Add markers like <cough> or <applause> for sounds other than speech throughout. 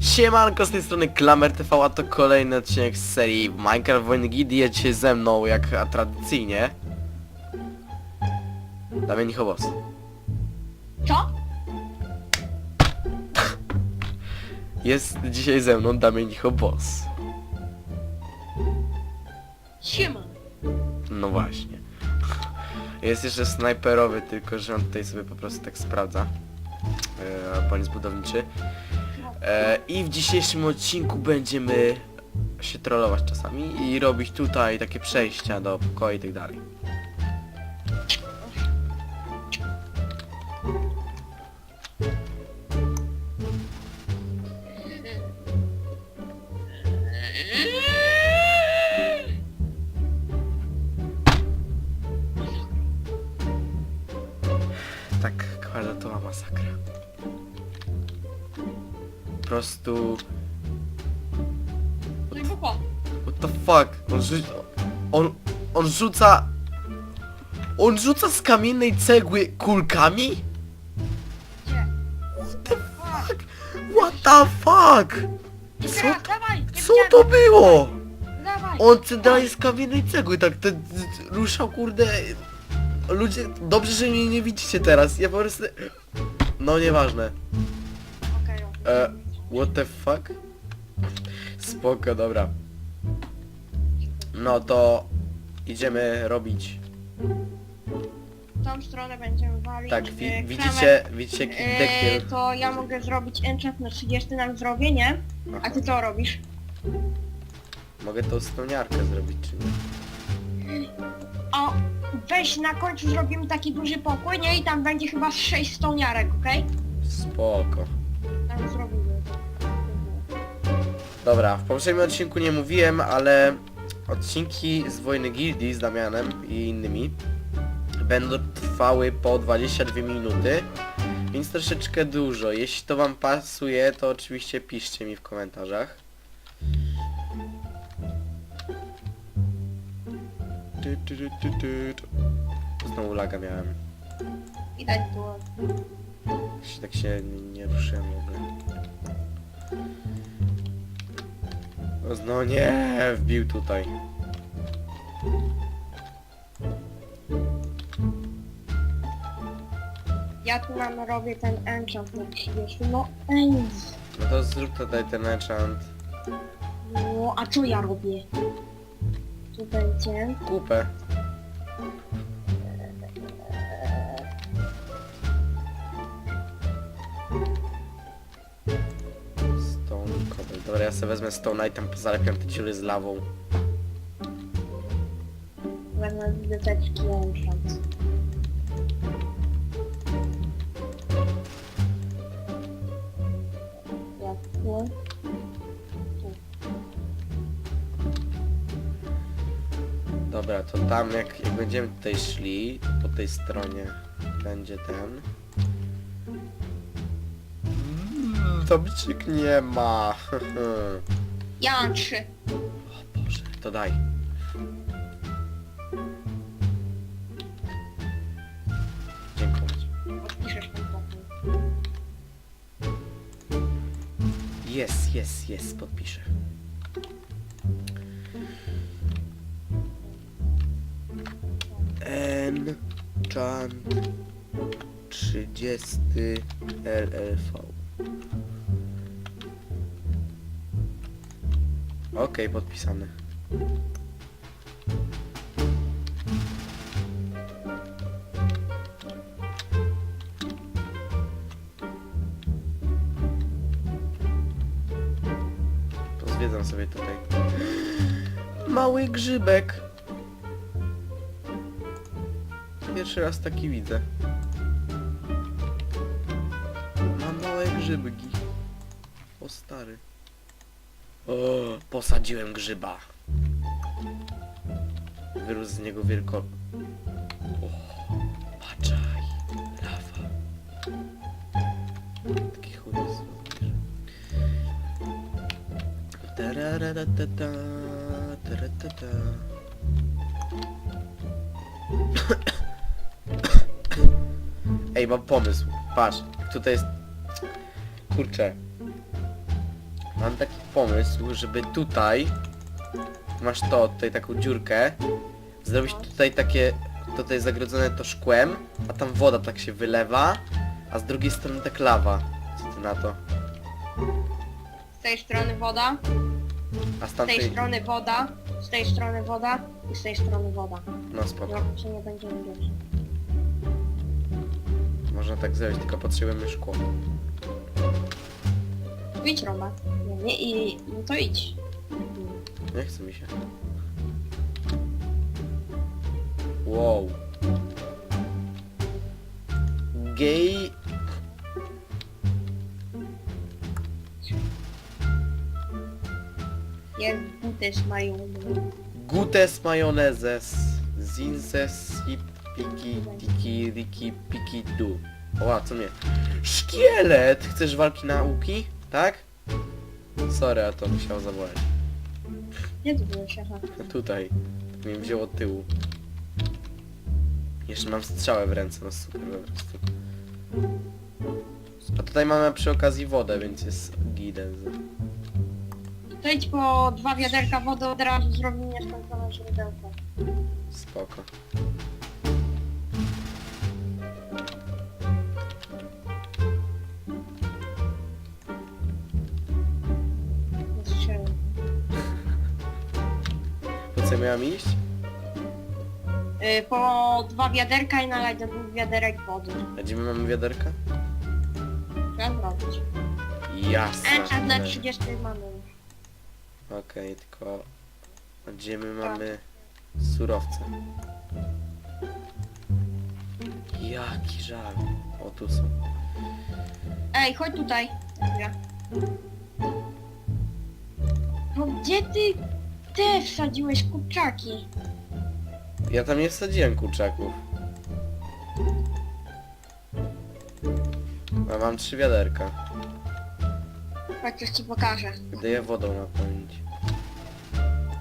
Siemanko, z tej strony Klamer TV, a to kolejny odcinek z serii Minecraft Wojny. Jest dzisiaj ze mną, jak tradycyjnie. Damian Chobos. Co? Jest dzisiaj ze mną Damian Chobos. Siema. No właśnie. Jest jeszcze snajperowy, tylko że on tutaj sobie po prostu tak sprawdza. E, pan jest budowniczy. E, I w dzisiejszym odcinku będziemy się trollować czasami i robić tutaj takie przejścia do pokoju i tak dalej. Rzuca... On rzuca z kamiennej cegły kulkami? What the fuck? What the fuck? Co, dawaj! Nie co widziałem. to było? Dawaj! On centralnie z kamiennej cegły tak te, te, ruszał kurde... Ludzie, dobrze, że mnie nie widzicie teraz. Ja po prostu... No nieważne. Okej, okej. E, what the fuck? Spoko, dobra. No to idziemy robić. W tą stronę będziemy walić. Tak, e, wi widzicie, widzicie E, kill to ja mogę zrobić enchant na 30 nam zrobię, nie? A ty co robisz? Mogę tą spełniarkę zrobić, czy nie? O, weź na końcu zrobimy taki duży pokój, nie? I tam będzie chyba z 6 stoniarek, okej? Spoko. Tam zrobimy to. Dobra, w poprzednim odcinku nie mówiłem, ale odcinki z Wojny Gildii z Damianem i innymi będą trwały po 22 minuty, więc troszeczkę dużo. Jeśli to wam pasuje, to oczywiście piszcie mi w komentarzach. Znowu laga miałem. Widać. Się- Tak się nie, nie ruszyłem w ogóle. No nie, wbił tutaj. Ja tu nam robię ten enchant na 30. No ej. No to zrób tutaj ten enchant. No, a co ja robię? Tu będzie. Kupę. Ja sobie wezmę Stone i tam zalepiam te dziury z lawą. Enchant. Jak nie? Dobra, to tam jak, jak będziemy tutaj szli, to po tej stronie będzie ten. Tabliczek nie ma. <laughs> Ja mam trzy. O Boże, to daj. Dziękuję. Odpiszesz ten pokój. Jest, jest, jest, podpiszę. N Chan 30 LLV. Okej, podpisane. Pozwiedzam sobie tutaj. Mały grzybek. Pierwszy raz taki widzę. Mam małe grzybki. O stary. O, posadziłem grzyba. Wyrósł z niego wielko... O, patrzaj. Lawa. Taki. Ej, mam pomysł. Patrz, tutaj jest... Kurczę. Mam taki pomysł, żeby tutaj... Masz to, tutaj taką dziurkę. Zrobić tutaj takie... Tutaj zagrodzone to szkłem, a tam woda tak się wylewa, a z drugiej strony tak lawa. Co ty na to? Z tej strony woda, A z z tej tamtej... strony woda, z tej strony woda i z tej strony woda. No spoko. No, czy nie będziemy wiedzieć. Można tak zrobić, tylko potrzebujemy szkło. Idź Roma. Nie, i no to idź. Nie chce mi się. Wow. Gay... Jest buty mają. Gutes majonezes. Zinses i piki tiki riki piki du. Oła, co mnie? Szkielet! Chcesz walki nauki? Tak? Sorry, a to musiał zawołać. Gdzie ty byłeś, aha? Tutaj. Mnie wzięło od tyłu. Jeszcze mam strzałę w ręce, no super po prostu. A tutaj mamy przy okazji wodę, więc jest giden. To idź po dwa wiaderka wody od razu zrobimy nieskończone źródełko. Spoko. Co miałem iść? Y, po dwa wiaderka i nalać do dwóch wiaderek wody. A gdzie my mamy wiaderka? Trzeba zrobić. Jasne. E, a na 30 mamy już. Okej, tylko... A gdzie my Tak. mamy surowce? Jaki żal. O, tu są. Ej, chodź tutaj. Dobra. No gdzie ty te wsadziłeś kurczaki? Ja tam nie wsadziłem kurczaków. A mam trzy wiaderka. Chodź, coś ci pokażę. Gdy je wodą napełnić.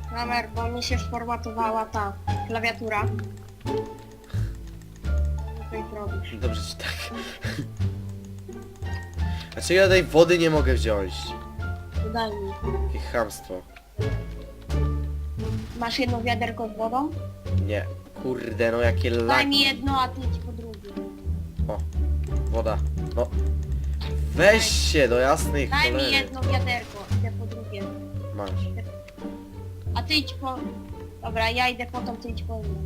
Kamer, bo mi się sformatowała ta klawiatura. Co robisz? Dobrze ci tak. Znaczy ja tej wody nie mogę wziąć. Daj mi. Jakie chamstwo. Masz jedno wiaderko z wodą? Nie. Kurde, no jakie Daj laki. mi jedno, a ty idź po drugie. Woda. No. Weź się do jasnej Daj mi cholery. jedno wiaderko, idę po drugie. Masz. A ty idź po... Dobra, ja idę po ty idź po inną.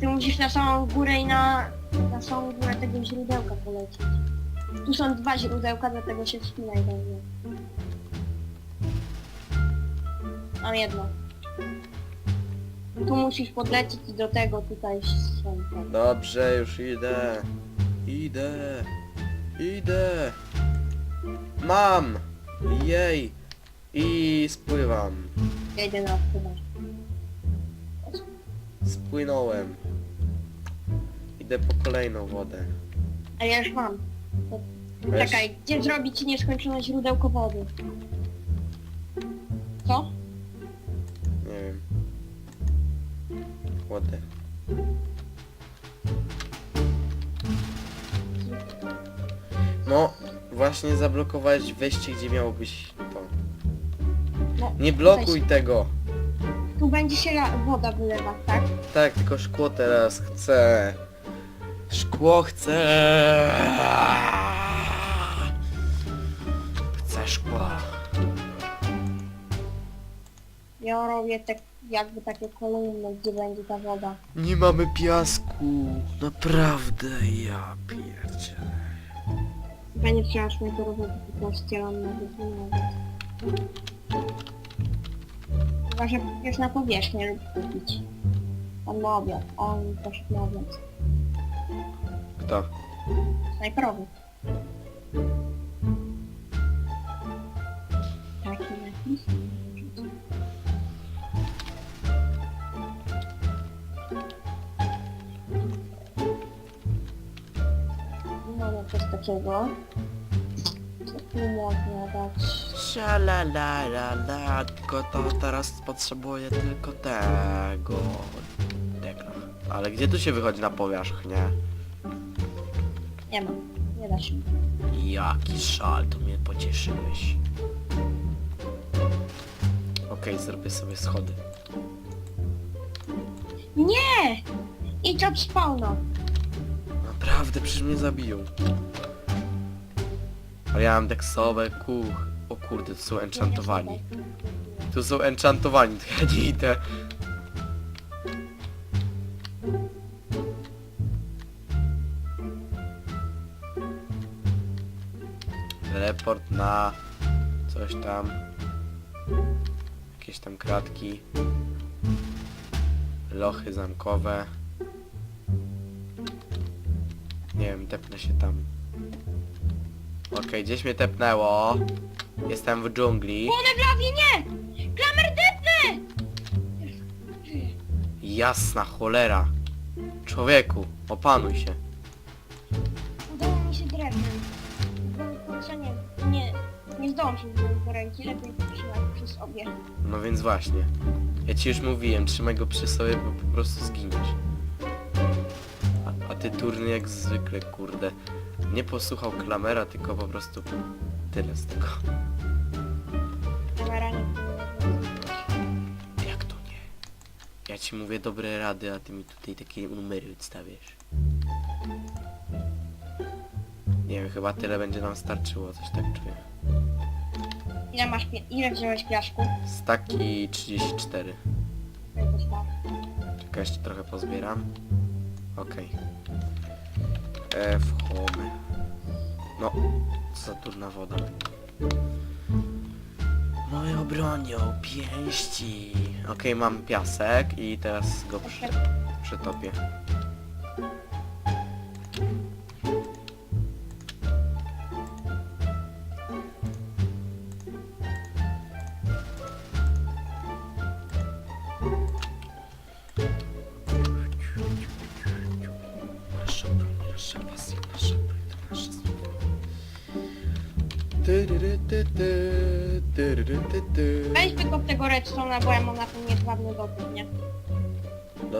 Ty musisz na samą górę i na... na samą górę tego źródełka polecieć. Tu są dwa źródełka, dlatego się wspinaj do mnie. Mam jedno. Tu musisz podlecieć i do tego tutaj strzępę. Dobrze, już idę. Idę. Idę. Mam. Jej. I spływam. Idę na chyba. Spłynąłem. Idę po kolejną wodę. A ja już mam. To... Weź. Czekaj, gdzie zrobić nieskończone źródełko wody? Wodę. No, właśnie zablokowałeś wejście, gdzie miało być to. No, Nie blokuj tego. Tu będzie się la- woda wylewać, tak? Tak, tylko szkło teraz chcę. Szkło chcę. Chcę szkła. Ja robię tak jakby takie kolumny, gdzie będzie ta woda. Nie mamy piasku. Naprawdę, ja pierdzie. Będzie trzeba szmajtorować tylko ścielam na wyglądać. Chyba, że już na powierzchnię lub kupić. Tam na obiad. On poszedł na obiad. Kto? Snajperowy. Co tu można dać? Szalalala, tylko to teraz potrzebuję tylko tego. Tego. Ale gdzie tu się wychodzi na powierzchnię? Nie ma. Nie da się. Jaki szal, to mnie pocieszyłeś. Okej, zrobię sobie schody. Nie! Idź od spawna. Naprawdę, przecież mnie zabiją. Ale ja mam deksowe, kuch. O kurde, to są enchantowani. Tu są enchantowani, to ja nie idę. Teleport na coś tam. Jakieś tam kratki. Lochy zamkowe. Nie wiem, tepnę się tam. Okej, gdzieś mnie tepnęło. Jestem w dżungli. One w lawie, nie! Klamer depnę! Jasna cholera. Człowieku, opanuj się. Udało mi się drewnem. Nie, nie, nie zdążył wziąć do ręki, lepiej trzymać przy sobie. No więc właśnie. Ja ci już mówiłem, trzymaj go przy sobie, bo po prostu zginiesz. A, a ty turny jak zwykle, kurde. Nie posłuchał klamera, tylko po prostu tyle z tego. Kamera nie. Jak to nie? Ja ci mówię dobre rady, a ty mi tutaj takie numery odstawiasz. Nie wiem, chyba tyle będzie nam starczyło, coś tak czuję. Ile masz, pie- ile wziąłeś piaszku? Staki 34. Tutaj też masz. Czekaj, jeszcze trochę pozbieram. Okej. E, home. No, za durna woda. Moją bronią, pięści. Okej, mam piasek i teraz go przy, przetopię. Nasza pasja, nasza to nasze słowo. Weź tylko tego redstone'a, bo ja mam na tym niezławny dowód, nie?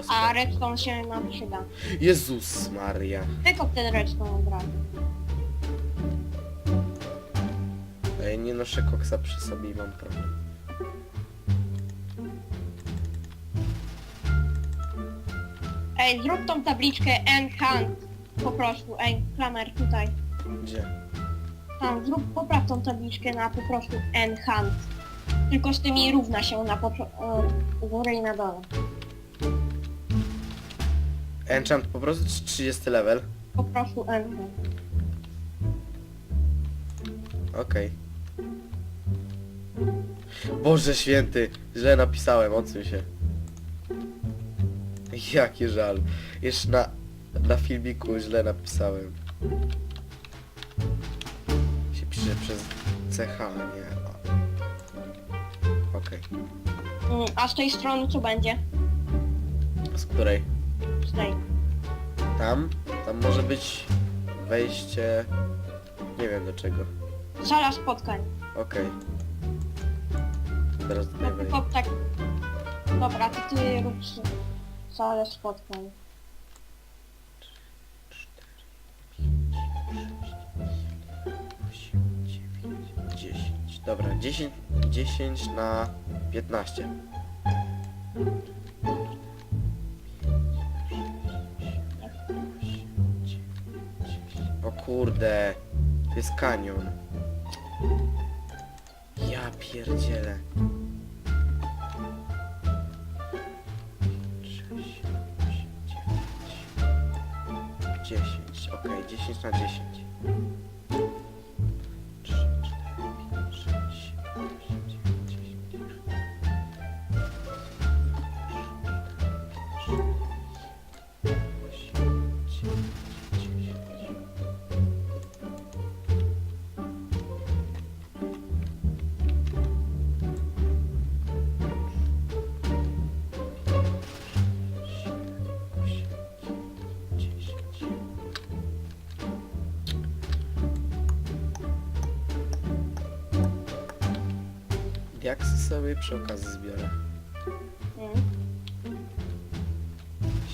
A redstone się nam przyda. Jezus Maria. Wykop ten redstone od razu. A ja nie noszę koksa przy sobie i mam problem. Ej, zrób tą tabliczkę Enhance. Po prostu, ej, klamer tutaj. Gdzie? Tam, zrób, popraw tą tabliczkę na po prostu Enhance. Tylko z tymi równa się na popro- e, górę i na dole. Enchant po prostu czy 30 level? Po prostu Enhance. Okej. Boże święty, źle napisałem, odsuń się. Jaki żal. Jeszcze na, na filmiku źle napisałem. Się pisze przez CH, nie. Okej. Mm, A z tej strony co będzie? Z której? Z tej. Tam? Tam może być wejście... Nie wiem do czego. Sala spotkań. Okej. Teraz No tutaj ty wejdę. pop tak... Dobra, to ty rób s- salę spotkań. Dobra, 10, 10 na 15. O kurde, to jest kanion. Ja pierdzielę. Dziesięć, okej, 10 na 10. sobie przy okazji zbiorę. Mm.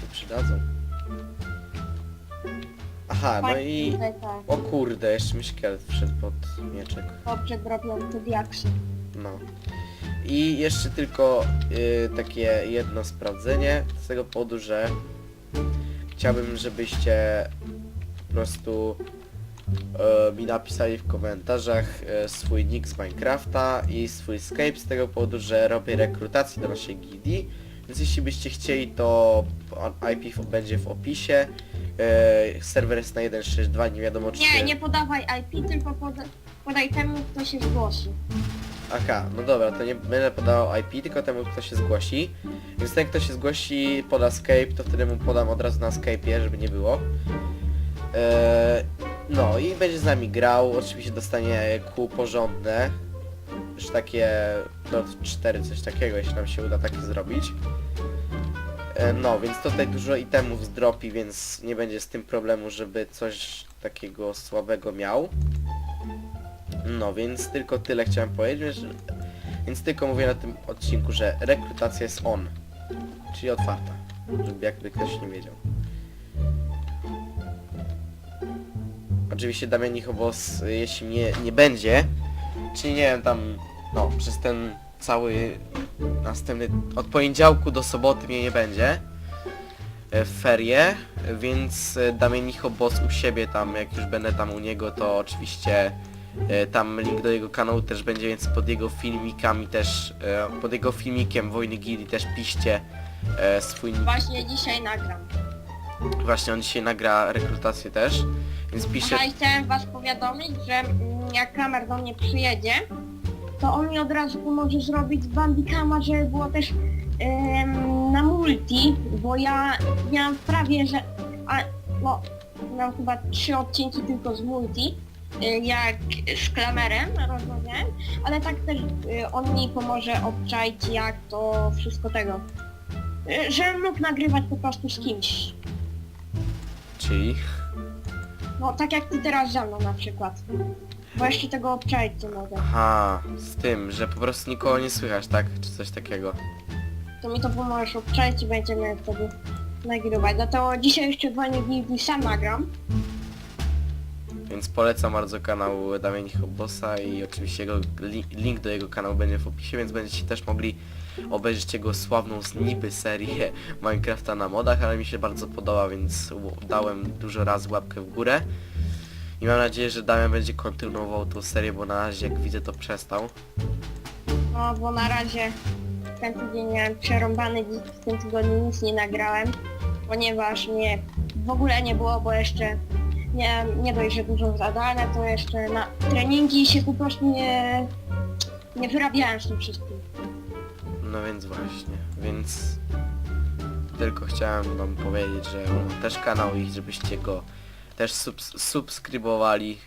Się przydadzą. Aha, no Tak, i... Tak, O kurde, jeszcze mi szkielet wszedł pod mieczek. dobrze robią te diaksy. No. I jeszcze tylko y, takie jedno sprawdzenie, z tego powodu, że chciałbym, żebyście po prostu e, mi napisali w komentarzach e, swój nick z Minecrafta i swój Skype z tego powodu, że robię rekrutację do naszej gildii, więc jeśli byście chcieli, to IP będzie w opisie. E, serwer jest na 1.6.2, nie wiadomo czy Nie, się... nie podawaj IP, tylko poda podaj temu, kto się zgłosi. Aha, no dobra, to nie będę podawał IP, tylko temu kto się zgłosi. Więc ten kto się zgłosi poda Skype, to wtedy mu podam od razu na Skype'ie, żeby nie było. Eee, no i będzie z nami grał, oczywiście dostanie kół porządne. Już takie Dot 4, coś takiego, jeśli nam się uda takie zrobić. E, No, więc tutaj dużo itemów zdropi, więc nie będzie z tym problemu, żeby coś takiego słabego miał. No, więc tylko tyle chciałem powiedzieć, że... Więc tylko mówię na tym odcinku, że rekrutacja jest on. Czyli otwarta. Żeby jakby ktoś nie wiedział. Oczywiście Damian Nichobos, y, jeśli nie, nie będzie, czyli nie wiem, tam, no, przez ten cały następny, od poniedziałku do soboty mnie nie będzie e, w ferie, więc e, Damian Nichobos u siebie tam, jak już będę tam u niego, to oczywiście Tam link do jego kanału też będzie, więc pod jego filmikami też, pod jego filmikiem Wojny Gildii też piszcie swój. Właśnie dzisiaj nagram. Właśnie on dzisiaj nagra rekrutację też, więc pisze... Aha, i chciałem was powiadomić, że mm, jak kamer do mnie przyjedzie, to on mi od razu pomoże zrobić bandicama, żeby było też em, na multi, bo ja miałam prawie, że a, no, mam chyba trzy odcinki tylko z multi, y, jak z klamerem rozmawiałem, ale tak też y, on mi pomoże obczaić jak to wszystko tego, y, żebym mógł nagrywać po prostu z kimś. Czyli... No tak jak ty teraz ze mną na przykład. Bo jeszcze tego obczaić nie mogę. Aha, z tym, że po prostu nikogo nie słychać, tak? Czy coś takiego. To mi to pomożesz obczaić i będziemy wtedy nagrywać. Dlatego dzisiaj jeszcze dwa dni sam nagram. Więc polecam bardzo kanał Damian Hobosa i oczywiście jego li link do jego kanału będzie w opisie, więc będziecie też mogli obejrzeć jego sławną z niby serię Minecrafta na modach, ale mi się bardzo podoba, więc dałem dużo razy łapkę w górę. I mam nadzieję, że Damian będzie kontynuował tą serię, bo na razie jak widzę to przestał. No bo na razie ten tydzień miałem przerąbany, w tym tygodniu nic nie nagrałem. Ponieważ mnie w ogóle nie było, bo jeszcze nie, nie dość, że dużo zadane, to jeszcze na treningi się po prostu nie, nie wyrabiałem z tym wszystkim. No więc właśnie, więc tylko chciałem wam powiedzieć, że on ma też kanał i żebyście go też subs subskrybowali,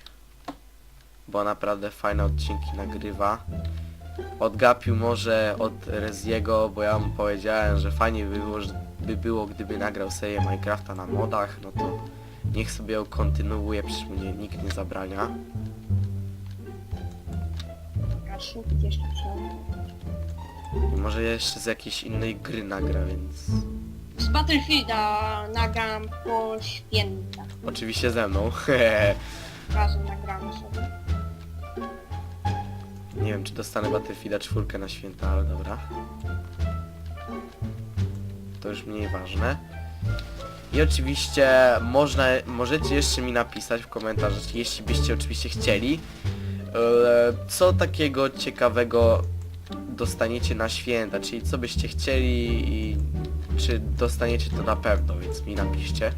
bo naprawdę fajne odcinki nagrywa. Odgapił może od Reziego, bo ja mu powiedziałem, że fajnie by było, by było gdyby nagrał serię Minecrafta na modach, no to niech sobie ją kontynuuje, przecież mu nie, nikt nie zabrania. Jeszcze. I może jeszcze z jakiejś innej gry nagra, więc Z Battlefielda nagram po świętach. oczywiście ze mną. <laughs> Razem nagramy sobie. Nie wiem, czy dostanę Battlefielda 4 na święta, ale dobra. To już mniej ważne. I oczywiście można, możecie jeszcze mi napisać w komentarzach, jeśli byście oczywiście chcieli, e, co takiego ciekawego dostaniecie na święta, czyli co byście chcieli i czy dostaniecie to na pewno, więc mi napiszcie.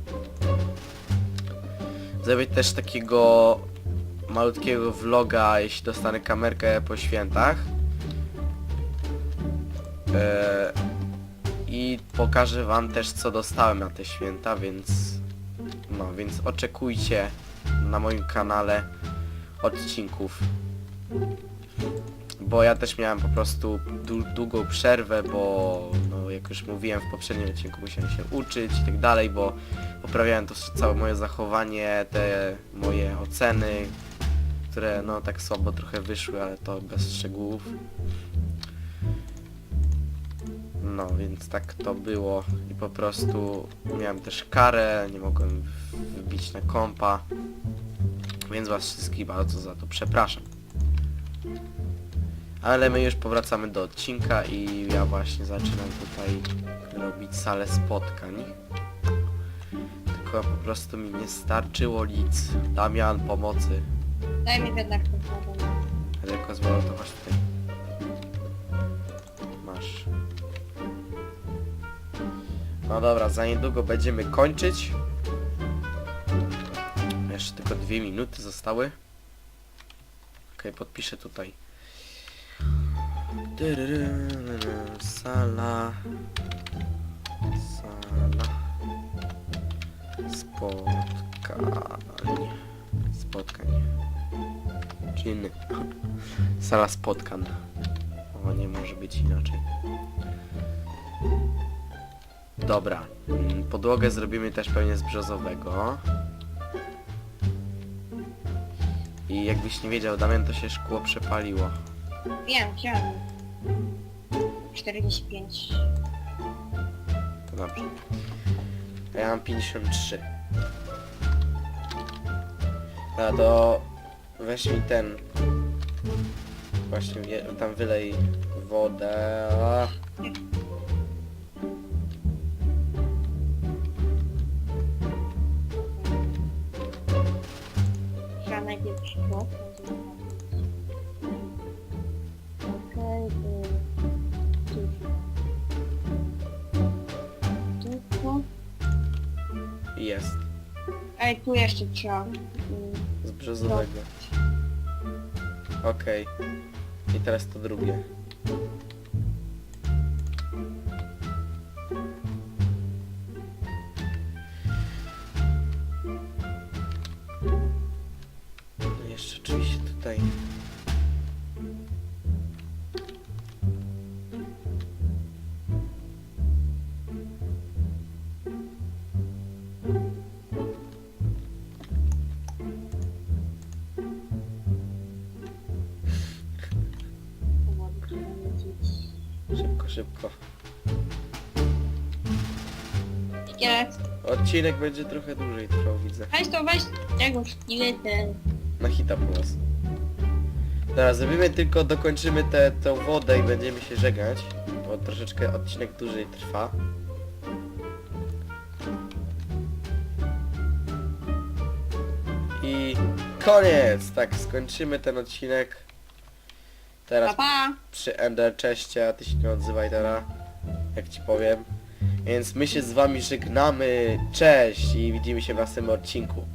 Zrobię też takiego malutkiego vloga, jeśli dostanę kamerkę po świętach. E, I pokażę wam też co dostałem na te święta, więc no, więc oczekujcie na moim kanale odcinków. Bo ja też miałem po prostu dłu- długą przerwę, bo no, jak już mówiłem w poprzednim odcinku musiałem się uczyć i tak dalej, bo poprawiałem to całe moje zachowanie, te moje oceny, które no tak słabo trochę wyszły, ale to bez szczegółów. No, więc tak to było i po prostu miałem też karę, nie mogłem w- wbić na kompa, więc was wszystkich bardzo za to przepraszam. Ale my już powracamy do odcinka i ja właśnie zaczynam tutaj robić salę spotkań. Tylko po prostu mi nie starczyło nic. Damian, pomocy. Daj mi jednak ten problem. Tylko chodź tutaj. Masz. No dobra, za niedługo będziemy kończyć. Jeszcze tylko dwie minuty zostały. Okej, podpiszę tutaj. Sala. Sala. Spotkań. Spotkań. Czy inny. Sala spotkań. O, nie może być inaczej. Dobra. Podłogę zrobimy też pewnie z brzozowego. I jakbyś nie wiedział, Damian, to się szkło przepaliło. Wiem, wziąłem. 45. To dobrze. A ja mam 53. A to weź mi ten. Właśnie tam wylej wodę. Jest. Ej, tu jeszcze trzeba. Z brzozowego. Okej. I teraz to drugie. Szybko. Szkielet. Odcinek będzie trochę dłużej trwał, widzę. Weź to, weź tego szkielety. Na hita po was. Dobra, zrobimy tylko, dokończymy tę tę wodę i będziemy się żegnać, bo troszeczkę odcinek dłużej trwa. I koniec! Tak, skończymy ten odcinek. Pa, Teraz pa. przy Ender czeście, a ty się nie odzywaj teraz, jak ci powiem. Więc my się z wami żegnamy, cześć i widzimy się w następnym odcinku.